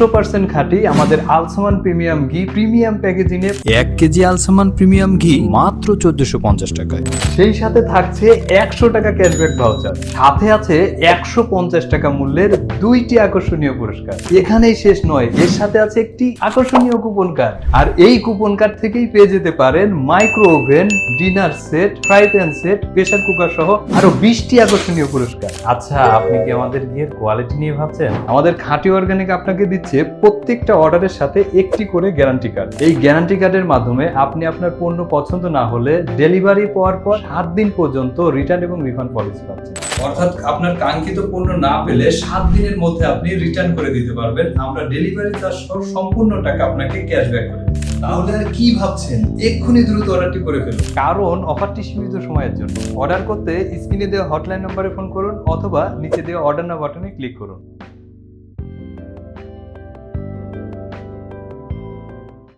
একশো পার্সেন্ট খাঁটি আমাদের আলসামান প্রিমিয়াম ঘি প্রিমিয়াম এক কেজি আলসামান প্রিমিয়াম ঘি মাত্র চোদ্দশো পঞ্চাশ টাকায়। সেই সাথে থাকছে একশো টাকা ক্যাশব্যাক ভাউচার। সাথে আছে একশো পঞ্চাশ টাকা মূল্যের দুইটি আকর্ষণীয় পুরস্কার। এখানেই শেষ নয় এর সাথে আছে একটি আকর্ষণীয় কুপন কার্ড আর এই কুপন কার্ড থেকেই পেয়ে যেতে পারেন micro oven dinner set fry pan set pressure cooker সহ আরও বিশটি আকর্ষণীয় পুরস্কার। আচ্ছা আপনি কি আমাদের ঘিয়ের কোয়ালিটি নিয়ে ভাবছেন? আমাদের খাঁটি অর্গানিক আপনাকে দিচ্ছে। প্রত্যেকটা অর্ডারের সাথে একটি করে গ্যারান্টি কার্ড এই গ্যারান্টি কার্ডের মাধ্যমে আপনি আপনার পণ্য পছন্দ না হলে ডেলিভারি পাওয়ার পর সাত দিন পর্যন্ত রিটার্ন এবং রিফান্ড পলিসি পাচ্ছেন। অর্থাৎ আপনার কাঙ্ক্ষিত পণ্য না পেলে সাত দিনের মধ্যে আপনি রিটার্ন করে দিতে পারবেন। আমরা ডেলিভারি চার্জ সহ সম্পূর্ণ টাকা আপনাকে ক্যাশব্যাক করে। তাহলে আর কি ভাবছেন? এক্ষুনি দ্রুত অর্ডারটি করে ফেলুন। কারণ অফারটি সীমিত সময়ের জন্য। অর্ডার করতে স্ক্রিনে দেওয়া হটলাইন নম্বরে ফোন করুন অথবা নিচে দেওয়া অর্ডার না বাটনে ক্লিক করুন।